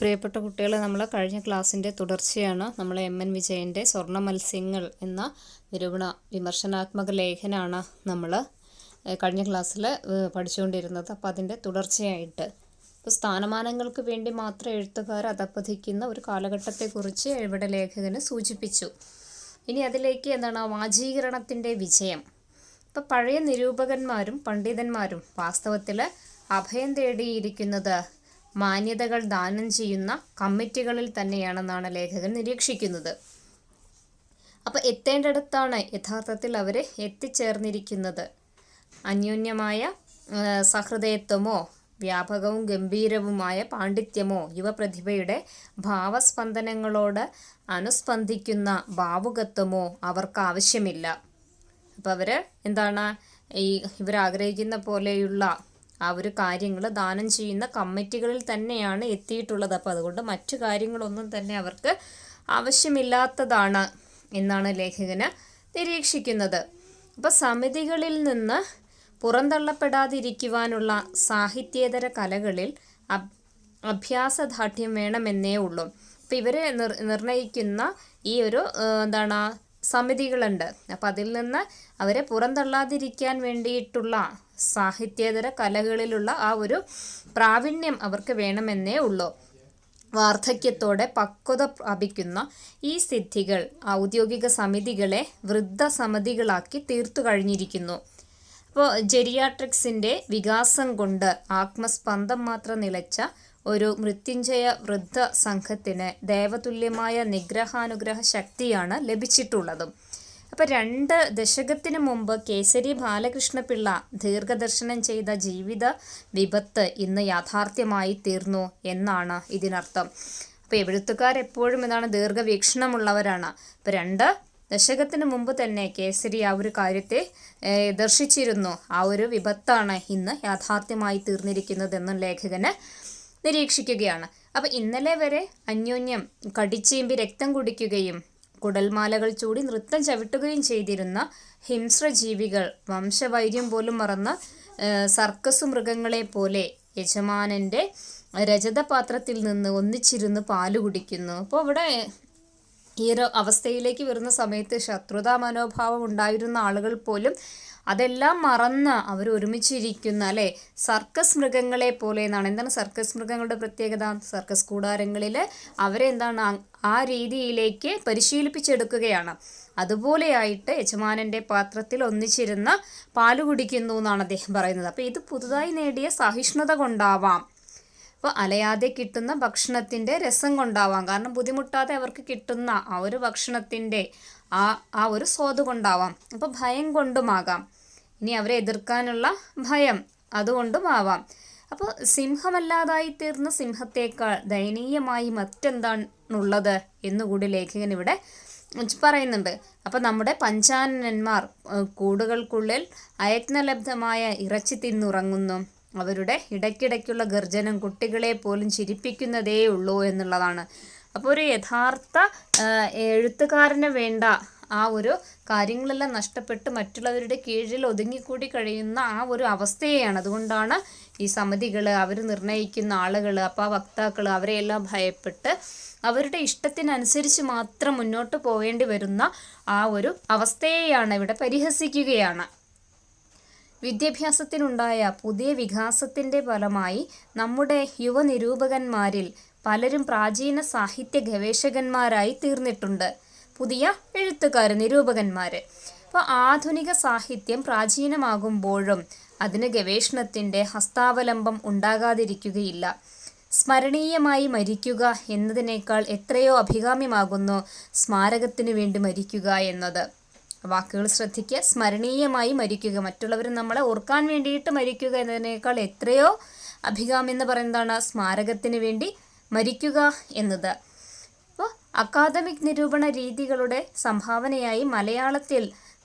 പ്രിയപ്പെട്ട കുട്ടികളെ നമ്മൾ കഴിഞ്ഞ ക്ലാസ്സിന്റെ തുടർച്ചയാണ് നമ്മൾ എം എൻ വിജയന്റെ സ്വർണ മത്സ്യങ്ങൾ എന്ന നിരൂപണ വിമർശനാത്മക ലേഖനാണ് നമ്മൾ കഴിഞ്ഞ ക്ലാസ്സിൽ പഠിച്ചുകൊണ്ടിരുന്നത്. അപ്പോൾ അതിന്റെ തുടർച്ചയായിട്ട്. ഇപ്പോൾ സ്ഥാനമാനങ്ങൾക്ക് വേണ്ടി മാത്രം എഴുത്തുകാർ അതപ്പതിക്കുന്ന ഒരു കാലഘട്ടത്തെക്കുറിച്ച് ഇവിടെ ലേഖകന് സൂചിപ്പിച്ചു. ഇനി അതിലേക്ക് എന്താണ്? വാചീകരണത്തിന്റെ വിജയം. ഇപ്പം പഴയ നിരൂപകന്മാരും പണ്ഡിതന്മാരും വാസ്തവത്തിൽ അഭയം തേടിയിരിക്കുന്നത് മാന്യതകൾ ദാനം ചെയ്യുന്ന കമ്മിറ്റികളിൽ തന്നെയാണെന്നാണ് ലേഖകൻ നിരീക്ഷിക്കുന്നത്. അപ്പോൾ എത്തേണ്ടടുത്താണ് യഥാർത്ഥത്തിൽ അവർ എത്തിച്ചേർന്നിരിക്കുന്നത്? അന്യോന്യമായ സഹൃദയത്വമോ വ്യാപകവും ഗംഭീരവുമായ പാണ്ഡിത്യമോ യുവപ്രതിഭയുടെ ഭാവസ്പന്ദനങ്ങളോട് അനുസ്പന്ദിക്കുന്ന ഭാവുകത്വമോ അവർക്ക് ആവശ്യമില്ല അപ്പോൾ അവർ എന്താണ് ഈ ഇവർ ആഗ്രഹിക്കുന്ന പോലെയുള്ള ആ ഒരു കാര്യങ്ങൾ ദാനം ചെയ്യുന്ന കമ്മിറ്റികളിൽ തന്നെയാണ് എത്തിയിട്ടുള്ളത്. അപ്പോൾ അതുകൊണ്ട് മറ്റു കാര്യങ്ങളൊന്നും തന്നെ അവർക്ക് ആവശ്യമില്ലാത്തതാണ് എന്നാണ് ലേഖകന് നിരീക്ഷിക്കുന്നത്. അപ്പോൾ സമിതികളിൽ നിന്ന് പുറന്തള്ളപ്പെടാതിരിക്കുവാനുള്ള സാഹിത്യേതര കലകളിൽ അഭ്യാസദാർഢ്യം വേണമെന്നേ ഉള്ളൂ. അപ്പോൾ ഇവരെ നിർ നിർണയിക്കുന്ന ഈ ഒരു എന്താണ് സമിതികളുണ്ട്. അപ്പം അതിൽ നിന്ന് അവരെ പുറന്തള്ളാതിരിക്കാൻ വേണ്ടിയിട്ടുള്ള സാഹിത്യേതര കലകളിലുള്ള ആ ഒരു പ്രാവീണ്യം അവർക്ക് വേണമെന്നേ ഉള്ളൂ. വാർദ്ധക്യത്തോടെ പക്വത പ്രാപിക്കുന്ന ഈ സിദ്ധികൾ ഔദ്യോഗിക സമിതികളെ വൃദ്ധ സമിതികളാക്കി തീർത്തു കഴിഞ്ഞിരിക്കുന്നു. അപ്പോൾ ജെരിയാട്രിക്സിന്റെ വികാസം കൊണ്ട് ആത്മസ്പന്ദം മാത്രം നിലച്ച ഒരു മൃത്യുഞ്ജയ വൃദ്ധ സംഘത്തിന് ദേവതുല്യമായ നിഗ്രഹാനുഗ്രഹ ശക്തിയാണ് ലഭിച്ചിട്ടുള്ളതും. അപ്പോൾ രണ്ട് ദശകത്തിന് മുമ്പ് കേസരി ബാലകൃഷ്ണപിള്ള ദീർഘദർശനം ചെയ്ത ജീവിത വിപത്ത് ഇന്ന് യാഥാർത്ഥ്യമായി തീർന്നു എന്നാണ് ഇതിനർത്ഥം. അപ്പോൾ എഴുത്തുകാർ എപ്പോഴും ഇതാണ് ദീർഘവീക്ഷണമുള്ളവരാണ്. അപ്പോൾ രണ്ട് ദശകത്തിന് മുമ്പ് തന്നെ കേസരി ആ ഒരു കാര്യത്തെ ദർശിച്ചിരുന്നു. ആ ഒരു വിപത്താണ് ഇന്ന് യാഥാർത്ഥ്യമായി തീർന്നിരിക്കുന്നതെന്നും ലേഖകന് നിരീക്ഷിക്കുകയാണ്. അപ്പോൾ ഇന്നലെ വരെ അന്യോന്യം കടിച്ചീമ്പി രക്തം കുടിക്കുകയും കുടൽമാലകൾ ചൂടി നൃത്തം ചവിട്ടുകയും ചെയ്തിരുന്ന ഹിംസ്രജീവികൾ വംശവൈര്യം പോലും മറന്ന് സർക്കസ് മൃഗങ്ങളെ പോലെ യജമാനന്റെ രജതപാത്രത്തിൽ നിന്ന് ഒന്നിച്ചിരുന്ന് പാൽ കുടിക്കുന്നു. അപ്പോൾ ഇവിടെ ഈ ഒരു അവസ്ഥയിലേക്ക് വരുന്ന സമയത്ത് ശത്രുതാ മനോഭാവം ഉണ്ടായിരുന്ന ആളുകൾ പോലും അതെല്ലാം മറന്ന് അവർ ഒരുമിച്ചിരിക്കുന്ന അല്ലെ? സർക്കസ് മൃഗങ്ങളെ പോലെ എന്നാണ്. എന്താണ് സർക്കസ് മൃഗങ്ങളുടെ പ്രത്യേകത? സർക്കസ് കൂടാരങ്ങളിൽ അവരെ എന്താണ് ആ- രീതിയിലേക്ക് പരിശീലിപ്പിച്ചെടുക്കുകയാണ്. അതുപോലെയായിട്ട് യജമാനന്റെ പാത്രത്തിൽ ഒന്നിച്ചിരുന്ന് പാൽ കുടിക്കുന്നു എന്നാണ് അദ്ദേഹം പറയുന്നത്. അപ്പോൾ ഇത് പുതുതായി നേടിയ സഹിഷ്ണുത കൊണ്ടാവാം. അപ്പോൾ അലയാതെ കിട്ടുന്ന ഭക്ഷണത്തിന്റെ രസം കൊണ്ടാവാം. കാരണം ബുദ്ധിമുട്ടാതെ അവർക്ക് കിട്ടുന്ന ആ ഒരു ഭക്ഷണത്തിന്റെ ആ ആ ഒരു സ്വാദ് കൊണ്ടാവാം. അപ്പോൾ ഭയം കൊണ്ടുമാകാം. ഇനി അവരെ എതിർക്കാനുള്ള ഭയം അതുകൊണ്ടും ആവാം അപ്പോൾ സിംഹമല്ലാതായി തീർന്ന സിംഹത്തേക്കാൾ ദയനീയമായി മറ്റെന്താണുള്ളത് എന്നുകൂടി ലേഖകൻ ഇവിടെ പറയുന്നുണ്ട്. അപ്പോൾ നമ്മുടെ പഞ്ചാനന്മാർ കൂടുകൾക്കുള്ളിൽ അയത്നലബ്ധമായ ഇറച്ചി തിന്നുറങ്ങുന്നു. അവരുടെ ഇടയ്ക്കിടയ്ക്കുള്ള ഗർജനം കുട്ടികളെ പോലും ചിരിപ്പിക്കുന്നതേ ഉള്ളൂ എന്നുള്ളതാണ്. അപ്പോൾ ഒരു യഥാർത്ഥ എഴുത്തുകാരന് വേണ്ട ആ ഒരു കാര്യങ്ങളെല്ലാം നഷ്ടപ്പെട്ട് മറ്റുള്ളവരുടെ കീഴിൽ ഒതുങ്ങിക്കൂടി കഴിയുന്ന ആ ഒരു അവസ്ഥയെയാണ്. അതുകൊണ്ടാണ് ഈ സമിതികൾ അവർ നിർണയിക്കുന്ന ആളുകൾ അപ്പോൾ ആ വക്താക്കൾ അവരെയെല്ലാം ഭയപ്പെട്ട് അവരുടെ ഇഷ്ടത്തിനനുസരിച്ച് മാത്രം മുന്നോട്ട് പോകേണ്ടി വരുന്ന ആ ഒരു അവസ്ഥയെയാണ് ഇവിടെ പരിഹസിക്കുകയാണ്. വിദ്യാഭ്യാസത്തിനുണ്ടായ പുതിയ വികാസത്തിന്റെ ഫലമായി നമ്മുടെ യുവ നിരൂപകന്മാരിൽ പലരും പ്രാചീന സാഹിത്യ ഗവേഷകന്മാരായി തീർന്നിട്ടുണ്ട്. പുതിയ എഴുത്തുകാർ നിരൂപകന്മാർ അപ്പോൾ ആധുനിക സാഹിത്യം പ്രാചീനമാകുമ്പോഴും അതിന് ഗവേഷണത്തിന്റെ ഹസ്താവലംബം ഉണ്ടാകാതിരിക്കുകയില്ല. സ്മരണീയമായി മരിക്കുക എന്നതിനേക്കാൾ എത്രയോ അഭികാമ്യമാകുന്നു സ്മാരകത്തിന് വേണ്ടി മരിക്കുക എന്നത്. വാക്കുകൾ ശ്രദ്ധിക്കുക സ്മരണീയമായി മരിക്കുക മറ്റുള്ളവർ നമ്മളെ ഓർക്കാൻ വേണ്ടിയിട്ട് മരിക്കുക എന്നതിനേക്കാൾ എത്രയോ അഭികാമ്യം എന്ന് പറയുന്നതാണ് സ്മാരകത്തിന് വേണ്ടി മരിക്കുക എന്നത്. അപ്പോൾ അക്കാദമിക് നിരൂപണ രീതികളുടെ സംഭാവനയായി മലയാളത്തിൽ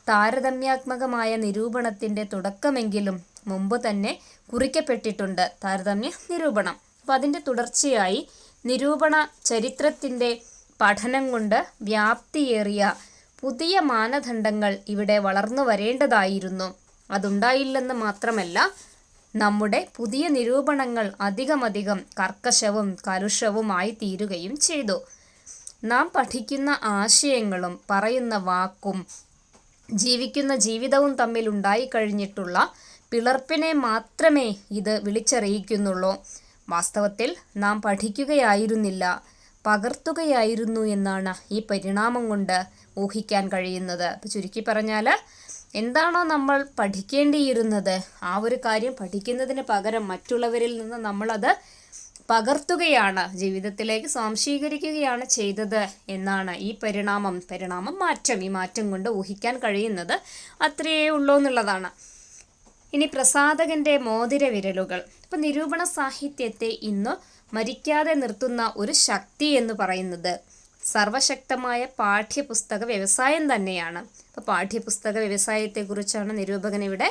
താരതമ്യാത്മകമായ നിരൂപണത്തിന്റെ തുടക്കമെങ്കിലും മുമ്പ് തന്നെ കുറിക്കപ്പെട്ടിട്ടുണ്ട് താരതമ്യ നിരൂപണം. അപ്പോൾ അതിന്റെ തുടർച്ചയായി നിരൂപണ ചരിത്രത്തിന്റെ പഠനം കൊണ്ട് വ്യാപ്തിയേറിയ പുതിയ മാനദണ്ഡങ്ങൾ ഇവിടെ വളർന്നു വരേണ്ടതായിരുന്നു. അതുണ്ടായില്ലെന്ന് മാത്രമല്ല നമ്മുടെ പുതിയ നിരൂപണങ്ങൾ അധികമധികം കർക്കശവും കലുഷവുമായി തീരുകയും ചെയ്തു. നാം പഠിക്കുന്ന ആശയങ്ങളും പറയുന്ന വാക്കും ജീവിക്കുന്ന ജീവിതവും തമ്മിൽ ഉണ്ടായിക്കഴിഞ്ഞിട്ടുള്ള പിളർപ്പിനെ മാത്രമേ ഇത് വിളിച്ചറിയിക്കുന്നുള്ളൂ. വാസ്തവത്തിൽ നാം പഠിക്കുകയായിരുന്നില്ല പകർത്തുകയായിരുന്നു എന്നാണ് ഈ പരിണാമം കൊണ്ട് ഊഹിക്കാൻ കഴിയുന്നത്. ചുരുക്കി പറഞ്ഞാൽ എന്താണോ നമ്മൾ പഠിക്കേണ്ടിയിരുന്നത്? ആ ഒരു കാര്യം പഠിക്കുന്നതിന് പകരം മറ്റുള്ളവരിൽ നിന്ന് നമ്മളത് പകർത്തുകയാണ് ജീവിതത്തിലേക്ക് സ്വാംശീകരിക്കുകയാണ് ചെയ്തത് എന്നാണ് ഈ പരിണാമം. പരിണാമം മാറ്റം ഈ മാറ്റം കൊണ്ട് ഊഹിക്കാൻ കഴിയുന്നത് അത്രയേ ഉള്ളൂ എന്നുള്ളതാണ്. ഇനി പ്രസാധകന്റെ മോതിര വിരലുകൾ. ഇപ്പം നിരൂപണ സാഹിത്യത്തെ ഇന്ന് മരിക്കാതെ നിർത്തുന്ന ഒരു ശക്തി എന്ന് പറയുന്നത് സർവശക്തമായ പാഠ്യപുസ്തക വ്യവസായം തന്നെയാണ്. അപ്പോൾ പാഠ്യപുസ്തക വ്യവസായത്തെക്കുറിച്ചാണ് നിരൂപകൻ ഇവിടെ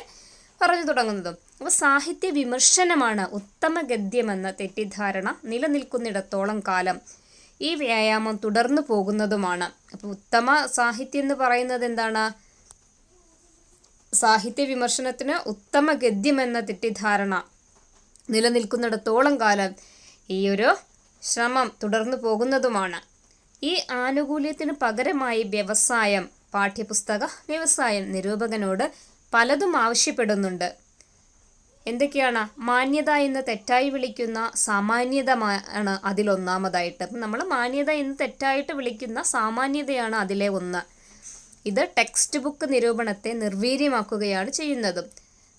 പറഞ്ഞു തുടങ്ങുന്നത്. അപ്പോൾ സാഹിത്യ വിമർശനമാണ് ഉത്തമ ഗദ്യമെന്ന തെറ്റിദ്ധാരണ നിലനിൽക്കുന്നിടത്തോളം കാലം ഈ വ്യായാമം തുടർന്നു പോകുന്നതുമാണ്. അപ്പോൾ ഉത്തമ സാഹിത്യം എന്ന് പറയുന്നത് എന്താണ്? സാഹിത്യ വിമർശനത്തിന് ഉത്തമ ഗദ്യം എന്ന തെറ്റിദ്ധാരണ നിലനിൽക്കുന്നിടത്തോളം കാലം ഈ ഒരു ശ്രമം തുടർന്നു പോകുന്നതുമാണ്. ഈ ആനുകൂല്യത്തിന് പകരമായി വ്യവസായം പാഠ്യപുസ്തക വ്യവസായം നിരൂപകനോട് പലതും ആവശ്യപ്പെടുന്നുണ്ട്. എന്തൊക്കെയാണ്? മാന്യത എന്ന് തെറ്റായി വിളിക്കുന്ന സാമാന്യതമാണ് അതിലൊന്നാമതായിട്ട് നമ്മൾ മാന്യത എന്ന് തെറ്റായിട്ട് വിളിക്കുന്ന സാമാന്യതയാണ് അതിലെ ഒന്ന്. ഇത് ടെക്സ്റ്റ് ബുക്ക് നിരൂപണത്തെ നിർവീര്യമാക്കുകയാണ് ചെയ്യുന്നതും.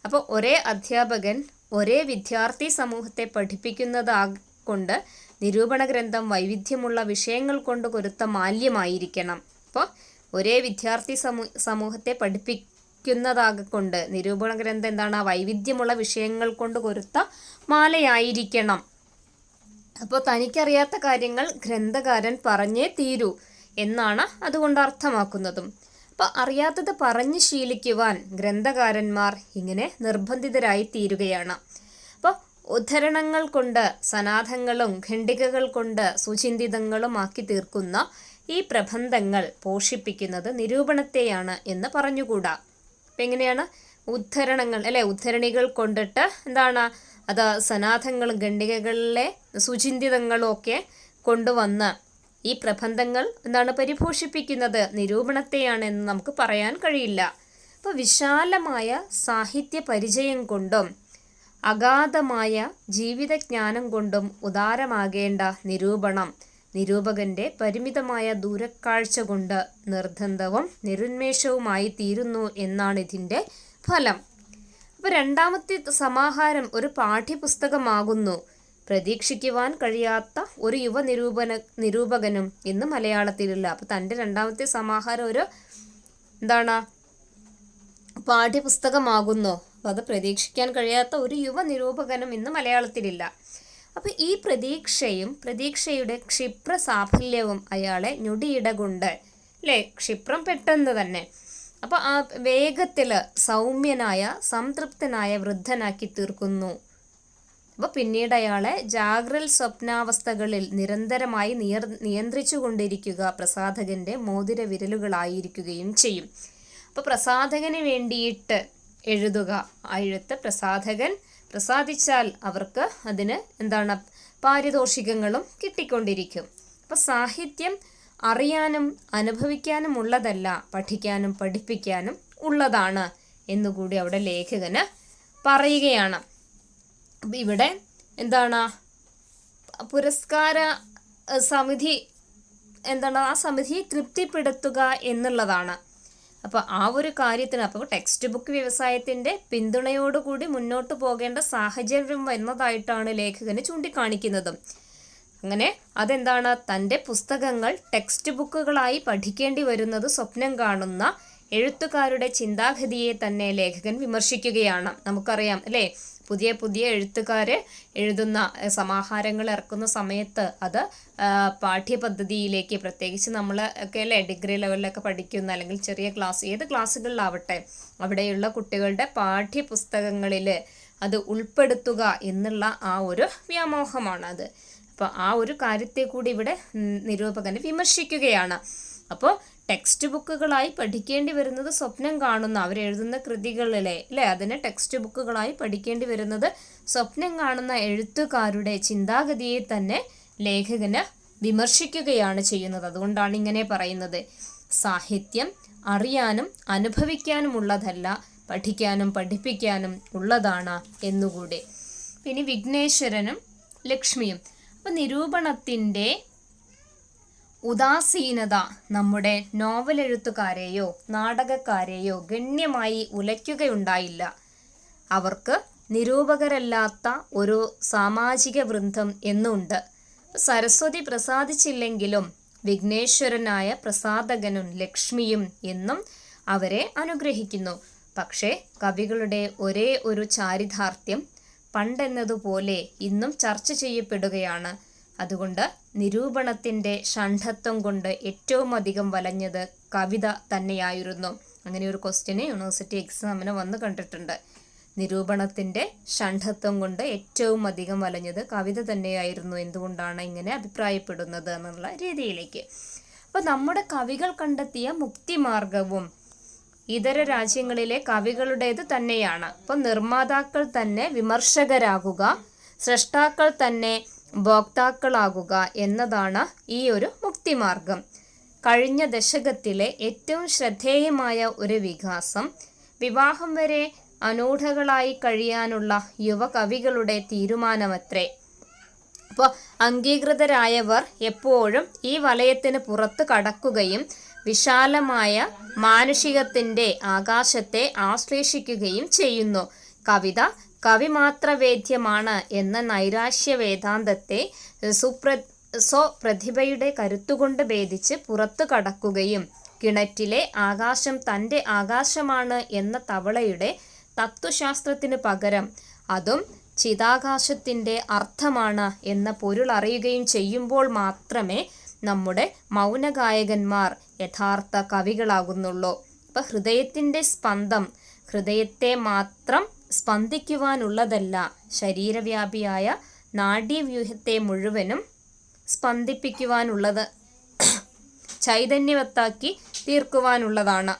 അപ്പോൾ ഒരേ അധ്യാപകൻ ഒരേ വിദ്യാർത്ഥി സമൂഹത്തെ പഠിപ്പിക്കുന്നതാ കൊണ്ട് നിരൂപണ ഗ്രന്ഥം വൈവിധ്യമുള്ള വിഷയങ്ങൾ കൊണ്ട് കൊരുത്ത മാല്യമായിരിക്കണം. അപ്പോൾ ഒരേ വിദ്യാർത്ഥി സമൂ സമൂഹത്തെ പഠിപ്പിക്കുന്നതാകൊണ്ട് നിരൂപണ ഗ്രന്ഥം എന്താണ് വൈവിധ്യമുള്ള വിഷയങ്ങൾ കൊണ്ട് കൊരുത്ത മാലയായിരിക്കണം. അപ്പോൾ തനിക്കറിയാത്ത കാര്യങ്ങൾ ഗ്രന്ഥകാരൻ പറഞ്ഞേ തീരൂ എന്നാണ് അതുകൊണ്ട് അർത്ഥമാക്കുന്നതും. അപ്പോൾ അറിയാത്തത് പറഞ്ഞു ശീലിക്കുവാൻ ഗ്രന്ഥകാരന്മാർ ഇങ്ങനെ നിർബന്ധിതരായി തീരുകയാണ് ഉദ്ധരണങ്ങൾ കൊണ്ട് സനാഥങ്ങളും ഖണ്ഡികകൾ കൊണ്ട് സുചിന്തിതങ്ങളും ആക്കി തീർക്കുന്ന ഈ പ്രബന്ധങ്ങൾ പോഷിപ്പിക്കുന്നത് നിരൂപണത്തെയാണ് എന്ന് പറഞ്ഞുകൂടാ. അപ്പം എങ്ങനെയാണ്? ഉദ്ധരണങ്ങൾ അല്ലെ? ഉദ്ധരണികൾ കൊണ്ടിട്ട് എന്താണ്? അത് സനാഥങ്ങളും ഖണ്ഡികകളിലെ സുചിന്തിതങ്ങളും ഒക്കെ കൊണ്ടുവന്ന് ഈ പ്രബന്ധങ്ങൾ എന്താണ് പരിപോഷിപ്പിക്കുന്നത്? നിരൂപണത്തെയാണ് എന്ന് നമുക്ക് പറയാൻ കഴിയില്ല. അപ്പോൾ വിശാലമായ സാഹിത്യ പരിചയം കൊണ്ടും അഗാധമായ ജീവിതജ്ഞാനം കൊണ്ടും ഉദാരമാകേണ്ട നിരൂപണം നിരൂപകന്റെ പരിമിതമായ ദൂരക്കാഴ്ച കൊണ്ട് നിർദ്ധന്തവും നിരുന്മേഷവുമായി തീരുന്നു എന്നാണ് ഇതിന്റെ ഫലം. അപ്പോൾ രണ്ടാമത്തെ സമാഹാരം ഒരു പാഠ്യപുസ്തകമാകുന്നു. പ്രതീക്ഷിക്കുവാൻ കഴിയാത്ത ഒരു യുവ നിരൂപന നിരൂപകനും ഇന്ന് മലയാളത്തിലില്ല. അപ്പോൾ തന്റെ രണ്ടാമത്തെ സമാഹാരം ഒരു എന്താണ്? പാഠ്യപുസ്തകമാകുന്നു. അത് പ്രതീക്ഷിക്കാൻ കഴിയാത്ത ഒരു യുവ നിരൂപകനും ഇന്ന് മലയാളത്തിലില്ല. അപ്പോൾ ഈ പ്രതീക്ഷയും പ്രതീക്ഷയുടെ ക്ഷിപ്ര സാഫല്യവും അയാളെ ഞൊടിയിട കൊണ്ട് അല്ലേ ക്ഷിപ്രം പെട്ടെന്ന് തന്നെ. അപ്പോൾ ആ വേഗത്തിൽ സൗമ്യനായ സംതൃപ്തനായ വൃദ്ധനാക്കി തീർക്കുന്നു. അപ്പോൾ പിന്നീട് അയാളെ ജാഗ്രൽ സ്വപ്നാവസ്ഥകളിൽ നിരന്തരമായി നിയർ നിയന്ത്രിച്ചു കൊണ്ടിരിക്കുക പ്രസാധകന്റെ മോതിര വിരലുകളായിരിക്കുകയും ചെയ്യും. അപ്പോൾ പ്രസാധകന് വേണ്ടിയിട്ട് എഴുതുക. ആ എഴുത്ത് പ്രസാധകൻ പ്രസാദിച്ചാൽ അവർക്ക് അതിന് എന്താണ് പാരിതോഷികങ്ങളും കിട്ടിക്കൊണ്ടിരിക്കും. അപ്പോൾ സാഹിത്യം അറിയാനും അനുഭവിക്കാനും ഉള്ളതല്ല പഠിക്കാനും പഠിപ്പിക്കാനും ഉള്ളതാണ് എന്നുകൂടി അവിടെ ലേഖകന് പറയുകയാണ്. ഇവിടെ എന്താണ് പുരസ്കാര സമിതി എന്താണ് ആ സമിതിയെ തൃപ്തിപ്പെടുത്തുക എന്നുള്ളതാണ്. അപ്പോൾ ആ ഒരു കാര്യത്തിന് അപ്പോൾ ടെക്സ്റ്റ് ബുക്ക് വ്യവസായത്തിന്റെ പിന്തുണയോടുകൂടി മുന്നോട്ട് പോകേണ്ട സാഹചര്യം വരുന്നതായിട്ടാണ് ലേഖകന് ചൂണ്ടിക്കാണിക്കുന്നതും. അങ്ങനെ അതെന്താണ്? തന്റെ പുസ്തകങ്ങൾ ടെക്സ്റ്റ് ബുക്കുകളായി പഠിക്കേണ്ടി വരുന്നത് സ്വപ്നം കാണുന്ന എഴുത്തുകാരുടെ ചിന്താഗതിയെ തന്നെ ലേഖകൻ വിമർശിക്കുകയാണ്. നമുക്കറിയാം അല്ലേ? പുതിയ പുതിയ എഴുത്തുകാർ എഴുതുന്ന സമാഹാരങ്ങൾ ഇറക്കുന്ന സമയത്ത് അത് പാഠ്യപദ്ധതിയിലേക്ക് പ്രത്യേകിച്ച് നമ്മൾ ഒക്കെ അല്ലേ ഡിഗ്രി ലെവലിലൊക്കെ പഠിക്കുന്ന അല്ലെങ്കിൽ ചെറിയ ക്ലാസ് ഏത് ക്ലാസ്സുകളിലാവട്ടെ അവിടെയുള്ള കുട്ടികളുടെ പാഠ്യപുസ്തകങ്ങളിൽ അത് ഉൾപ്പെടുത്തുക എന്നുള്ള ആ ഒരു വ്യാമോഹമാണ് അത്. അപ്പോൾ ആ ഒരു കാര്യത്തെ കൂടി ഇവിടെ നിരൂപകന് വിമർശിക്കുകയാണ്. അപ്പോൾ ടെക്സ്റ്റ് ബുക്കുകളായി പഠിക്കേണ്ടി വരുന്നത് സ്വപ്നം കാണുന്ന അവരെഴുതുന്ന കൃതികളിലെ അല്ലേ? അതിനെ ടെക്സ്റ്റ് ബുക്കുകളായി പഠിക്കേണ്ടി വരുന്നത് സ്വപ്നം കാണുന്ന എഴുത്തുകാരുടെ ചിന്താഗതിയെ തന്നെ ലേഖകന് വിമർശിക്കുകയാണ് ചെയ്യുന്നത്. അതുകൊണ്ടാണ് ഇങ്ങനെ പറയുന്നത്. സാഹിത്യം അറിയാനും അനുഭവിക്കാനുമുള്ളതല്ല പഠിക്കാനും പഠിപ്പിക്കാനും ഉള്ളതാണ് എന്നുകൂടി. പിന്നെ വിഘ്നേശ്വരനും ലക്ഷ്മിയും. അപ്പം നിരൂപണത്തിന്റെ ഉദാസീനത നമ്മുടെ നോവൽ എഴുത്തുകാരെയോ നാടകക്കാരെയോ ഗണ്യമായി ഉലയ്ക്കുകയുണ്ടായില്ല. അവർക്ക് നിരൂപകരല്ലാത്ത ഒരു സാമാജിക വൃന്ദം എന്നുണ്ട്. സരസ്വതി പ്രസാദിച്ചില്ലെങ്കിലും വിഘ്നേശ്വരനായ പ്രസാദകനും ലക്ഷ്മിയും എന്നും അവരെ അനുഗ്രഹിക്കുന്നു. പക്ഷേ കവികളുടെ ഒരേ ഒരു ചാരിതാർത്ഥ്യം പണ്ടെന്നതുപോലെ ഇന്നും ചർച്ച ചെയ്യപ്പെടുകയാണ്. അതുകൊണ്ട് നിരൂപണത്തിന്റെ ഷണ്ഠത്വം കൊണ്ട് ഏറ്റവും അധികം വലഞ്ഞത് കവിത തന്നെയായിരുന്നു. അങ്ങനെ ഒരു ക്വസ്റ്റ്യന് യൂണിവേഴ്സിറ്റി എക്സാമിന് വന്ന് കണ്ടിട്ടുണ്ട്. നിരൂപണത്തിന്റെ ഷണ്ഠത്വം കൊണ്ട് ഏറ്റവും അധികം വലഞ്ഞത് കവിത തന്നെയായിരുന്നു. എന്തുകൊണ്ടാണ് ഇങ്ങനെ അഭിപ്രായപ്പെടുന്നത് എന്നുള്ള രീതിയിലേക്ക്. അപ്പോൾ നമ്മുടെ കവികൾ കണ്ടെത്തിയ മുക്തിമാർഗവും ഇതര രാജ്യങ്ങളിലെ കവികളുടേത് തന്നെയാണ്. അപ്പം നിർമ്മാതാക്കൾ തന്നെ വിമർശകരാകുക സൃഷ്ടാക്കൾ തന്നെ ഭോക്താക്കളാകുക എന്നതാണ് ഈ ഒരു മുക്തിമാർഗം. കഴിഞ്ഞ ദശകത്തിലെ ഏറ്റവും ശ്രദ്ധേയമായ ഒരു വികാസം വിവാഹം വരെ അനൂഢകളായി കഴിയാനുള്ള യുവകവികളുടെ തീരുമാനമത്രേ. അപ്പോൾ അംഗീകൃതരായവർ എപ്പോഴും ഈ വലയത്തിന് പുറത്ത് കടക്കുകയും വിശാലമായ മാനുഷികത്തിന്റെ ആകാശത്തെ ആശ്ലേഷിക്കുകയും ചെയ്യുന്നു. കവിത കവിമാത്രവേദ്യമാണ് എന്ന നൈരാശ്യ വേദാന്തത്തെ സുപ്ര സ്വപ്രതിഭയുടെ കരുത്തുകൊണ്ട് ഭേദിച്ച് പുറത്തു കടക്കുകയും കിണറ്റിലെ ആകാശം തന്റെ ആകാശമാണ് എന്ന തവളയുടെ തത്വശാസ്ത്രത്തിന് പകരം അതും ചിതാകാശത്തിന്റെ അർത്ഥമാണ് എന്ന പൊരുൾ അറിയുകയും ചെയ്യുമ്പോൾ മാത്രമേ നമ്മുടെ മൗനഗായകന്മാർ യഥാർത്ഥ കവികളാകുന്നുള്ളൂ. അപ്പം ഹൃദയത്തിന്റെ സ്പന്ദം ഹൃദയത്തെ മാത്രം സ്പന്ദിക്കുവാനുള്ളതല്ല. ശരീരവ്യാപിയായ നാഡീവ്യൂഹത്തെ മുഴുവനും സ്പന്ദിപ്പിക്കുവാനുള്ളത് ചൈതന്യവത്താക്കി തീർക്കുവാനുള്ളതാണ്.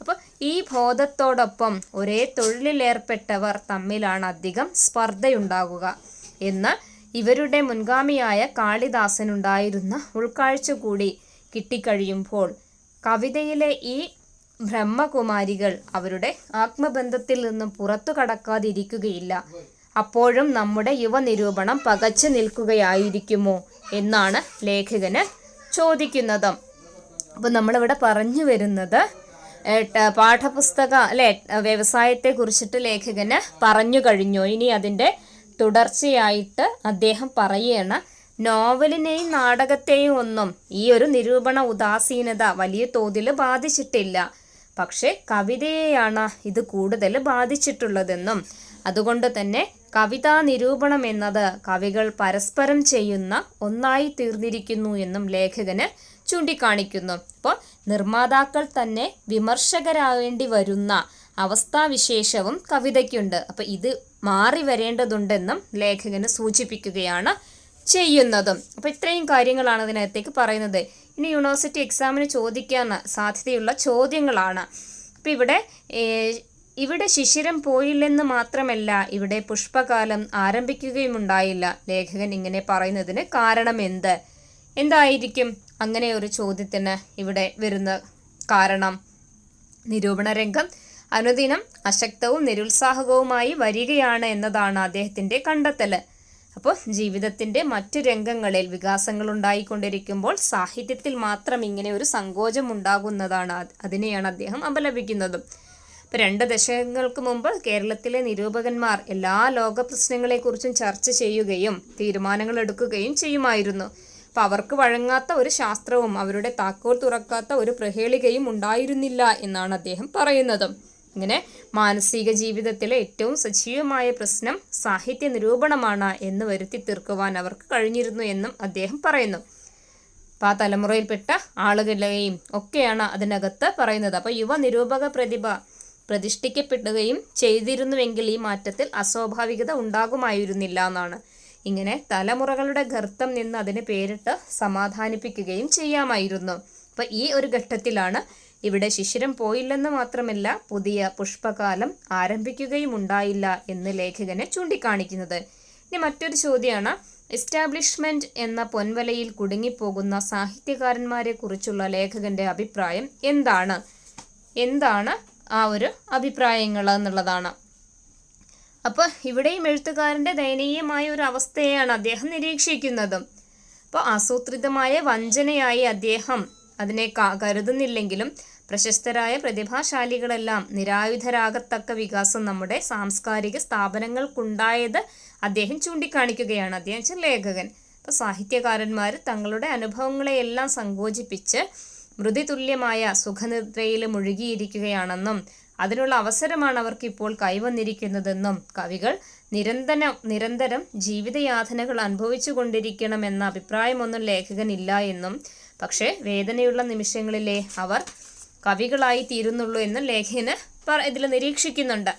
അപ്പോൾ ഈ ബോധത്തോടൊപ്പം ഒരേ തൊഴിലിലേർപ്പെട്ടവർ തമ്മിലാണ് അധികം സ്പർദ്ധയുണ്ടാകുക. എന്ന് ഇവരുടെ മുൻഗാമിയായ കാളിദാസനുണ്ടായിരുന്ന ഉൾക്കാഴ്ച കൂടി കിട്ടിക്കഴിയുമ്പോൾ കവിതയിലെ ഈ ബ്രഹ്മകുമാരികൾ അവരുടെ ആത്മബന്ധത്തിൽ നിന്നും പുറത്തു കടക്കാതിരിക്കുകയില്ല. അപ്പോഴും നമ്മുടെ യുവനിരൂപണം പകച്ചു നിൽക്കുകയായിരിക്കുമോ എന്നാണ് ലേഖകന് ചോദിക്കുന്നത്. അപ്പോൾ നമ്മളിവിടെ പറഞ്ഞു വരുന്നത് പാഠപുസ്തക അല്ലെ വ്യവസായത്തെ കുറിച്ചിട്ട് ലേഖകന് പറഞ്ഞു കഴിഞ്ഞു. ഇനി അതിന്റെ തുടർച്ചയായിട്ട് അദ്ദേഹം പറയുകയാണ് നോവലിനെയും നാടകത്തെയും ഒന്നും ഈ ഒരു നിരൂപണ ഉദാസീനത വലിയ തോതിൽ ബാധിച്ചിട്ടില്ല. പക്ഷേ കവിതയെയാണ് ഇത് കൂടുതൽ ബാധിച്ചിട്ടുള്ളതെന്നും അതുകൊണ്ട് തന്നെ കവിതാ നിരൂപണം എന്നത് കവികൾ പരസ്പരം ചെയ്യുന്ന ഒന്നായി തീർന്നിരിക്കുന്നു എന്നും ലേഖകന് ചൂണ്ടിക്കാണിക്കുന്നു. അപ്പോൾ നിർമ്മാതാക്കൾ തന്നെ വിമർശകരാകേണ്ടി വരുന്ന അവസ്ഥാവിശേഷവും കവിതയ്ക്കുണ്ട്. അപ്പോൾ ഇത് മാറി വരേണ്ടതുണ്ടെന്നും ലേഖകന് സൂചിപ്പിക്കുകയാണ് ചെയ്യുന്നതും. അപ്പോൾ ഇത്രയും കാര്യങ്ങളാണ് ഇതിനകത്തേക്ക് പറയുന്നത്. ഇനി യൂണിവേഴ്സിറ്റി എക്സാമിന് ചോദിക്കാൻ സാധ്യതയുള്ള ചോദ്യങ്ങളാണ്. അപ്പം ഇവിടെ ഇവിടെ ശിശിരം പോയില്ലെന്ന് മാത്രമല്ല ഇവിടെ പുഷ്പകാലം ആരംഭിക്കുകയുമുണ്ടായില്ല ലേഖകൻ ഇങ്ങനെ പറയുന്നതിന് കാരണം എന്ത്? എന്തായിരിക്കും അങ്ങനെ ഒരു ചോദ്യത്തിന് ഇവിടെ വരുന്ന കാരണം? നിരൂപണ രംഗം അനുദിനം അശക്തവും നിരുത്സാഹകവുമായി വരികയാണ് എന്നതാണ് അദ്ദേഹത്തിന്റെ കണ്ടെത്തൽ അപ്പോൾ ജീവിതത്തിന്റെ മറ്റു രംഗങ്ങളിൽ വികാസങ്ങൾ ഉണ്ടായിക്കൊണ്ടിരിക്കുമ്പോൾ സാഹിത്യത്തിൽ മാത്രം ഇങ്ങനെ ഒരു സങ്കോചം ഉണ്ടാകുന്നതാണ് അതിനെയാണ് അദ്ദേഹം അപലപിക്കുന്നതും. ഇപ്പം രണ്ട് ദശകങ്ങൾക്ക് മുമ്പ് കേരളത്തിലെ നിരൂപകന്മാർ എല്ലാ ലോക പ്രശ്നങ്ങളെക്കുറിച്ചും ചർച്ച ചെയ്യുകയും തീരുമാനങ്ങൾ എടുക്കുകയും ചെയ്യുമായിരുന്നു. അപ്പം അവർക്ക് വഴങ്ങാത്ത ഒരു ശാസ്ത്രവും അവരുടെ താക്കോൽ തുറക്കാത്ത ഒരു പ്രഹേളികയും ഉണ്ടായിരുന്നില്ല എന്നാണ് അദ്ദേഹം പറയുന്നത്. ഇങ്ങനെ മാനസിക ജീവിതത്തിലെ ഏറ്റവും സജീവമായ പ്രശ്നം സാഹിത്യ നിരൂപണമാണ് എന്ന് വരുത്തി തീർക്കുവാൻ അവർക്ക് കഴിഞ്ഞിരുന്നു എന്നും അദ്ദേഹം പറയുന്നു. അപ്പോൾ ആ തലമുറയിൽപ്പെട്ട ആളുകളെയും ഒക്കെയാണ് അതിനകത്ത് പറയുന്നത്. അപ്പോൾ യുവ നിരൂപക പ്രതിഭ പ്രതിഷ്ഠിക്കപ്പെടുകയും ചെയ്തിരുന്നുവെങ്കിൽ ഈ മാറ്റത്തിൽ അസ്വാഭാവികത ഉണ്ടാകുമായിരുന്നില്ല എന്നാണ്. ഇങ്ങനെ തലമുറകളുടെ ഗർത്തം നിന്ന് അതിനെ പേരിട്ട് സമാധാനിപ്പിക്കുകയും ചെയ്യാമായിരുന്നു. അപ്പം ഈ ഒരു ഘട്ടത്തിലാണ് ഇവിടെ ശിശിരം പോയില്ലെന്ന് മാത്രമല്ല പുതിയ പുഷ്പകാലം ആരംഭിക്കുകയും ഉണ്ടായില്ല എന്ന് ലേഖകനെ ചൂണ്ടിക്കാണിക്കുന്നത്. ഇനി മറ്റൊരു ചോദ്യമാണ് എസ്റ്റാബ്ലിഷ്മെന്റ് എന്ന പൊൻവലയിൽ കുടുങ്ങിപ്പോകുന്ന സാഹിത്യകാരന്മാരെ കുറിച്ചുള്ള ലേഖകന്റെ അഭിപ്രായം എന്താണ്? എന്താണ് ആ ഒരു അഭിപ്രായങ്ങൾ എന്നുള്ളതാണ്. അപ്പോൾ ഇവിടെയും എഴുത്തുകാരന്റെ ദയനീയമായ ഒരു അവസ്ഥയാണ് അദ്ദേഹം നിരീക്ഷിക്കുന്നത്. അപ്പോൾ ആസൂത്രിതമായ വഞ്ചനയായി അദ്ദേഹം അതിനെ കരുതുന്നില്ലെങ്കിലും പ്രശസ്തരായ പ്രതിഭാശാലികളെല്ലാം നിരായുധരാകത്തക്ക വികാസം നമ്മുടെ സാംസ്കാരിക സ്ഥാപനങ്ങൾക്കുണ്ടായത് അദ്ദേഹം ചൂണ്ടിക്കാണിക്കുകയാണ്. അദ്ദേഹം വെച്ചാൽ ലേഖകൻ. അപ്പോൾ സാഹിത്യകാരന്മാർ തങ്ങളുടെ അനുഭവങ്ങളെയെല്ലാം സങ്കോചിപ്പിച്ച് മൃതിതുല്യമായ സുഖനിദ്രയിൽ മുഴുകിയിരിക്കുകയാണെന്നും അതിനുള്ള അവസരമാണ് അവർക്ക് ഇപ്പോൾ കൈവന്നിരിക്കുന്നതെന്നും കവികൾ നിരന്തരം നിരന്തരം ജീവിതയാതനകൾ അനുഭവിച്ചു കൊണ്ടിരിക്കണമെന്ന അഭിപ്രായമൊന്നും ലേഖകനില്ല എന്നും പക്ഷേ വേദനയുള്ള നിമിഷങ്ങളിലെ അവർ കവികളായി തീരുന്നുള്ളൂ എന്ന് ലേഖകന് ഇതിൽ നിരീക്ഷിക്കുന്നുണ്ട്.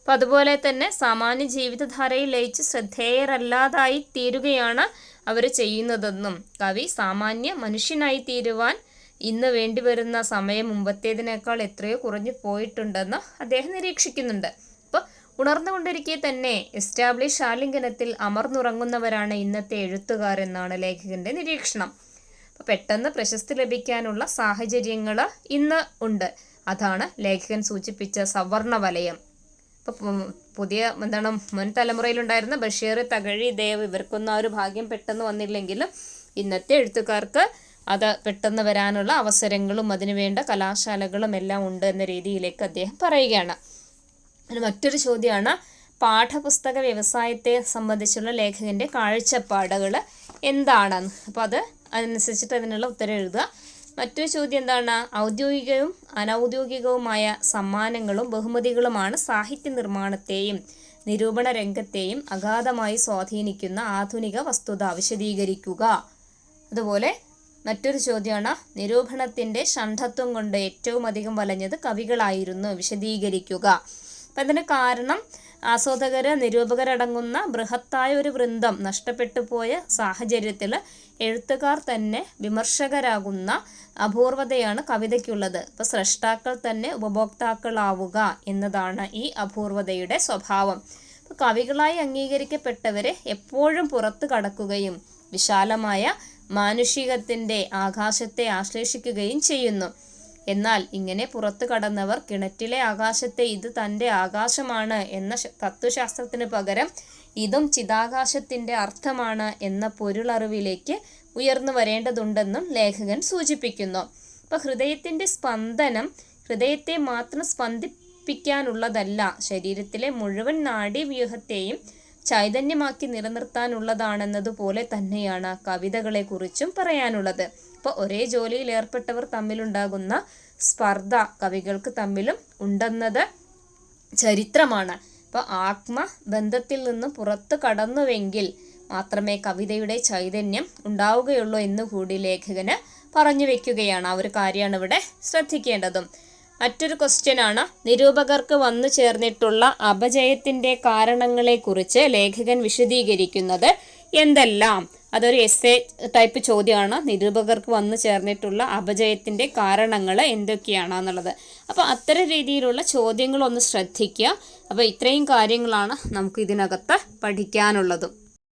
അപ്പം അതുപോലെ തന്നെ സാമാന്യ ജീവിതധാരയിൽ ലയിച്ച് ശ്രദ്ധേയരല്ലാതായി തീരുകയാണ് അവർ ചെയ്യുന്നതെന്നും കവി സാമാന്യ മനുഷ്യനായി തീരുവാൻ ഇന്ന് വേണ്ടിവരുന്ന സമയം മുമ്പത്തേതിനേക്കാൾ എത്രയോ കുറഞ്ഞു പോയിട്ടുണ്ടെന്ന് അദ്ദേഹം നിരീക്ഷിക്കുന്നുണ്ട്. അപ്പോൾ ഉണർന്നുകൊണ്ടിരിക്കെ തന്നെ എസ്റ്റാബ്ലിഷ് ആലിംഗനത്തിൽ അമർന്നുറങ്ങുന്നവരാണ് ഇന്നത്തെ എഴുത്തുകാരെന്നാണ് ലേഖകന്റെ നിരീക്ഷണം. അപ്പോൾ പെട്ടെന്ന് പ്രശസ്തി ലഭിക്കാനുള്ള സാഹചര്യങ്ങൾ ഇന്ന് ഉണ്ട്. അതാണ് ലേഖകൻ സൂചിപ്പിച്ച സവർണ വലയം ഇപ്പോൾ പുതിയ എന്താണ് മുൻ തലമുറയിലുണ്ടായിരുന്ന ബഷീർ തകഴി ദേവ് ഇവർക്കൊന്നും ആ ഒരു ഭാഗ്യം പെട്ടെന്ന് വന്നില്ലെങ്കിലും ഇന്നത്തെ എഴുത്തുകാർക്ക് അത് പെട്ടെന്ന് വരാനുള്ള അവസരങ്ങളും അതിനുവേണ്ട കലാശാലകളും എല്ലാം ഉണ്ട് എന്ന രീതിയിലേക്ക് അദ്ദേഹം പറയുകയാണ്. മറ്റൊരു ചോദ്യമാണ് പാഠപുസ്തക വ്യവസായത്തെ സംബന്ധിച്ചുള്ള ലേഖകന്റെ കാഴ്ചപ്പാടുകൾ എന്താണെന്ന്. അപ്പോൾ അത് അതനുസരിച്ചിട്ട് അതിനുള്ള ഉത്തരം എഴുതുക. മറ്റൊരു ചോദ്യം എന്താണ്? ഔദ്യോഗികവും അനൗദ്യോഗികവുമായ സമ്മാനങ്ങളും ബഹുമതികളുമാണ് സാഹിത്യ നിർമ്മാണത്തെയും നിരൂപണ രംഗത്തെയും അഗാധമായി സ്വാധീനിക്കുന്ന ആധുനിക വസ്തുത. വിശദീകരിക്കുക. അതുപോലെ മറ്റൊരു ചോദ്യമാണ്. നിരൂപണത്തിന്റെ ഷണ്ഠത്വം കൊണ്ട് ഏറ്റവും അധികം വലഞ്ഞത് കവികളായിരുന്നു. വിശദീകരിക്കുക. അപ്പം അതിന് കാരണം ആസ്വാദകർ നിരൂപകരടങ്ങുന്ന ബൃഹത്തായ ഒരു വൃന്ദം നഷ്ടപ്പെട്ടു പോയ സാഹചര്യത്തിൽ എഴുത്തുകാർ തന്നെ വിമർശകരാകുന്ന അപൂർവതയാണ് കവിതയ്ക്കുള്ളത്. ഇപ്പോൾ സ്രഷ്ടാക്കൾ തന്നെ ഉപഭോക്താക്കളാവുക എന്നതാണ് ഈ അപൂർവതയുടെ സ്വഭാവം. ഇപ്പോൾ കവികളായി അംഗീകരിക്കപ്പെട്ടവരെ എപ്പോഴും പുറത്തു കടക്കുകയും വിശാലമായ മാനുഷികത്തിന്റെ ആകാശത്തെ ആശ്ലേഷിക്കുകയും ചെയ്യുന്നു. എന്നാൽ ഇങ്ങനെ പുറത്തു കടന്നവർ കിണറ്റിലെ ആകാശത്തെ ഇത് തന്റെ ആകാശമാണ് എന്ന തത്വശാസ്ത്രത്തിന് പകരം ഇതും ചിതാകാശത്തിന്റെ അർത്ഥമാണ് എന്ന പൊരുളറിവിലേക്ക് ഉയർന്നു വരേണ്ടതുണ്ടെന്നും ലേഖകൻ സൂചിപ്പിക്കുന്നു. അപ്പോൾ ഹൃദയത്തിന്റെ സ്പന്ദനം ഹൃദയത്തെ മാത്രം സ്പന്ദിപ്പിക്കാനുള്ളതല്ല ശരീരത്തിലെ മുഴുവൻ നാഡീവ്യൂഹത്തെയും ചൈതന്യമാക്കി നിലനിർത്താനുള്ളതാണെന്നതുപോലെ തന്നെയാണ് കവിതകളെക്കുറിച്ചും പറയാനുള്ളത്. അപ്പോൾ ഒരേ ജോലിയിൽ ഏർപ്പെട്ടവർ തമ്മിലുണ്ടാകുന്ന സ്പർദ്ധ കവികൾക്ക് തമ്മിലും ഉണ്ടെന്നത് ചരിത്രമാണ്. അപ്പോൾ ആത്മ ബന്ധത്തിൽ നിന്ന് പുറത്തു കടന്നുവെങ്കിൽ മാത്രമേ കവിതയുടെ ചൈതന്യം ഉണ്ടാവുകയുള്ളൂ എന്ന് കൂടി ലേഖകന് പറഞ്ഞു വെക്കുകയാണ്. ആ ഒരു കാര്യമാണ് ഇവിടെ ശ്രദ്ധിക്കേണ്ടതും. മറ്റൊരു ക്വസ്റ്റ്യൻ ആണ്. നിരൂപകർക്ക് വന്നു ചേർന്നിട്ടുള്ള അപജയത്തിന്റെ കാരണങ്ങളെക്കുറിച്ച് ലേഖകൻ വിശദീകരിക്കുന്നത് എന്തെല്ലാം? അതൊരു എസ് എ ടൈപ്പ് ചോദ്യമാണ്. നിരൂപകർക്ക് വന്നു ചേർന്നിട്ടുള്ള അപജയത്തിന്റെ കാരണങ്ങൾ എന്തൊക്കെയാണെന്നുള്ളത്. അപ്പോൾ അത്തരം രീതിയിലുള്ള ചോദ്യങ്ങളൊന്ന് ശ്രദ്ധിക്കുക. അപ്പോൾ ഇത്രയും കാര്യങ്ങളാണ് നമുക്ക് ഇതിനകത്ത് പഠിക്കാനുള്ളതും.